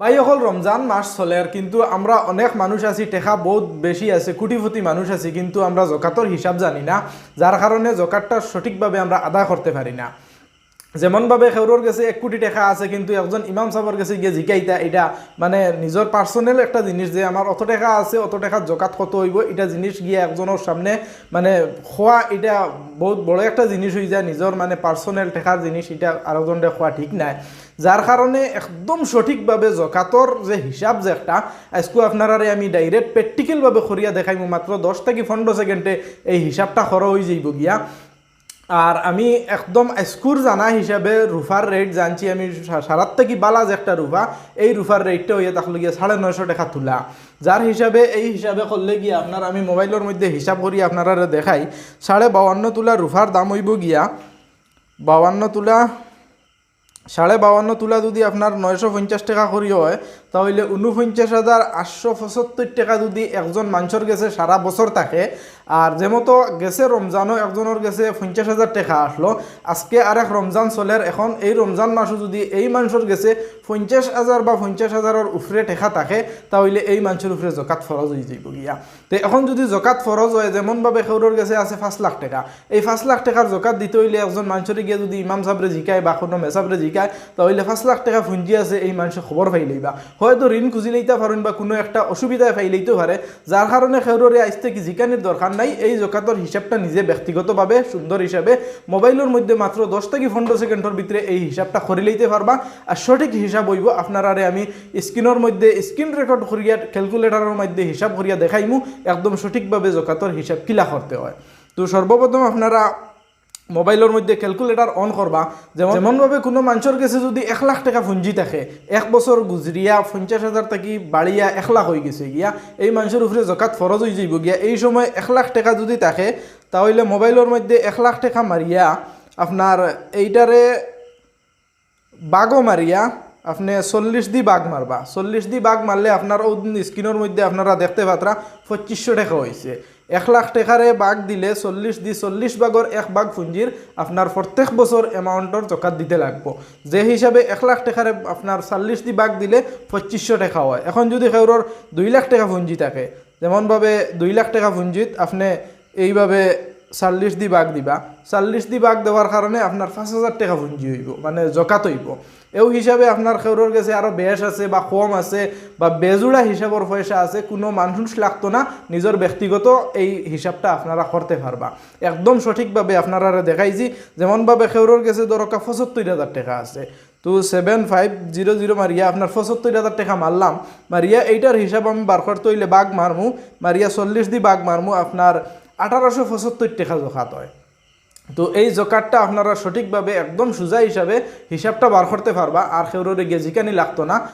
ভাই, অকল রমজান মাস চলে আর কিন্তু আমরা অনেক মানুষ আছি, টেকা বহুত বেশি আছে, কোটিপতি মানুষ আছি, কিন্তু আমরা জকাতর হিসাব জানি না। যার কারণে জকাতটা সঠিকভাবে আমরা আদায় করতে পারি না। যেমনভাবে খেউরর কাছে এক কোটি টাকা আছে, কিন্তু একজন ইমাম সাহেবের কাছে গিয়ে জিকাইতা এটা মানে নিজের পার্সোনাল একটা জিনিস যে আমার অত টাকা আছে, অত টাকা জকাত কত হইব, এটা জিনিস গিয়ে একজনের সামনে মানে খোয়া এটা বহুত বড় একটা জিনিস হয়ে যায় নিজের মানে পার্সোনাল টাকার জিনিস এটা আরেকজনকে খোয়া ঠিক নাই। যার কারণে একদম সঠিকভাবে জকাতর যে হিসাব যে একটা, আজকে আপনারা আমি ডাইরেক্ট প্র্যাকটিক্যালভাবে করিয়া দেখাইব মাত্র দশ থেকে পনেরো সেকেন্ডে এই হিসাবটা খর হয়ে যাইব গিয়া। আর আমি একদম স্কুর জানা হিসাবে রুফার রেট জানছি আমি সারাত থেকে বালাজ একটা রুফা এই রুফার রেটটা হইয়া তাহলে গিয়ে সাড়ে নয়শো টাকা তোলা। যার হিসাবে এই হিসাবে করলে গিয়ে আপনার আমি মোবাইলের মধ্যে হিসাব করি আপনারা দেখাই। সাড়ে বাউান্ন তোলা রুফার দাম হইব গিয়া। বাউান্ন তুলা সাড়ে বাউান্ন তুলা যদি আপনার নয়শো পঞ্চাশ টাকা করি হয়, তাহলে উনপঞ্চাশ হাজার আটশো পঁচাত্তর টাকা যদি একজন মানুষের গেছে সারা বছর থাকে, আর যেমতো গেছে রমজানও একজনের গেছে পঞ্চাশ হাজার টাকা আসলো, আজকে আর এক রমজান চলের এখন, এই রমজান মাসও যদি এই মানুষের গেছে পঞ্চাশ হাজার বা পঞ্চাশ হাজারের উপরে টাকা থাকে, তাহলে এই মানুষের উপরে জকাত ফরজ হয়ে যাইব গিয়া। তো এখন যদি জকাত ফরজ হয় যেমনভাবে খেউরের গেছে আছে পাঁচ লাখ টাকা, এই পাঁচ লাখ টাকার জকাত দিতে হইলে একজন মানুষের গিয়ে যদি ইমাম সাহেবরে জিকায় বা কোনো মেসাবরে জিকায় তাহলে পাঁচ লাখ টাকা ফুঞ্জি আছে এই মানুষের খবর পাইলেই বা হয়তো ঋণ খুঁজি লইতে পারেন বা কোনো একটা অসুবিধায় পাইলেইতেও পারে যার কারণে খেউরে আইসতে কি জিকানির দরকার নাই, এই জকাতর হিসাবটা নিজে ব্যক্তিগতভাবে সুন্দর হিসাবে মোবাইলের মধ্যে মাত্র দশ থেকে পনেরো সেকেন্ডের ভিতরে এই হিসাবটা করে লইতে পারবা আর সঠিক হিসাব হইব আপনারারে আমি স্ক্রিনের মধ্যে স্ক্রিন রেকর্ড করিয়া ক্যালকুলেটারের মধ্যে হিসাব করিয়া দেখাইমু, একদম সঠিকভাবে জকাতর হিসাব কিলা করতে হয়। তো সর্বপ্রথম আপনারা মোবাইলের মধ্যে ক্যালকুলেটার অন করবা যেমন যেমনভাবে কোনো মানুষের কাছে যদি এক লাখ টাকা পুঞ্জি থাকে, এক বছর গুজরিয়া পঞ্চাশ হাজার থাকি বাড়িয়া এক লাখ হয়ে গেছে গিয়া, এই মানুষের উপরে জকাত ফরজ হয়ে যাইব গিয়া, এই সময় এক লাখ টাকা যদি থাকে, তাহলে মোবাইলের মধ্যে এক লাখ টাকা মারিয়া আপনার এইটারে বাগো মারিয়া আপনি চল্লিশ দি বাঘ মারবা। চল্লিশ দি বাঘ মারলে আপনার ও স্ক্রিনের মধ্যে আপনারা দেখতে পাত্রা পঁচিশশো টাকা হয়েছে। এক লাখ টাকারে বাঘ দিলে চল্লিশ দি চল্লিশ বাঘর এক বাঘ পুঞ্জির আপনার প্রত্যেক বছর অ্যামাউন্টর জকাত দিতে লাগবো। যে হিসাবে এক লাখ টাকারে আপনার চল্লিশ দি বাঘ দিলে পঁচিশশো টাকা হয়। এখন যদি কেউর দুই লাখ টাকা পুঞ্জি থাকে, যেমনভাবে দুই লাখ টাকা পুঞ্জিত আপনি এইভাবে চল্লিশ দি বাঘ দিবা। চল্লিশ দি বাঘ দেওয়ার কারণে আপনার পাঁচ হাজার টাকা পুঞ্জি হইব মানে জকাত হইব এও হিসাবে আপনার খেউরের কাছে আরও বেশ আছে বা কম আছে বা বেজোড়া হিসাবর পয়সা আছে, কোনো মানুষ লাগতো না নিজের ব্যক্তিগত এই হিসাবটা আপনারা করতে পারবা একদম সঠিকভাবে আপনারা দেখাইছি যেমনভাবে খেউরের কাছে দরকার পঁচাত্তর হাজার টাকা আছে। তো seven five zero zero Maria আপনার পঁচাত্তর হাজার টাকা মারলাম মারিয়া এইটার হিসাব আমি বার করতে হইলে বাঘ মারমু মারিয়া চল্লিশ দি বাঘ মারমু আপনার আঠারোশো পঁচাত্তর টাকা জোখাত হয়। তো এই জোকারটা আপনারা সঠিকভাবে একদম সোজা হিসাবে হিসাবটা বার করতে পারবা। আর সেউরে গিয়ে জিকানি লাগতো না।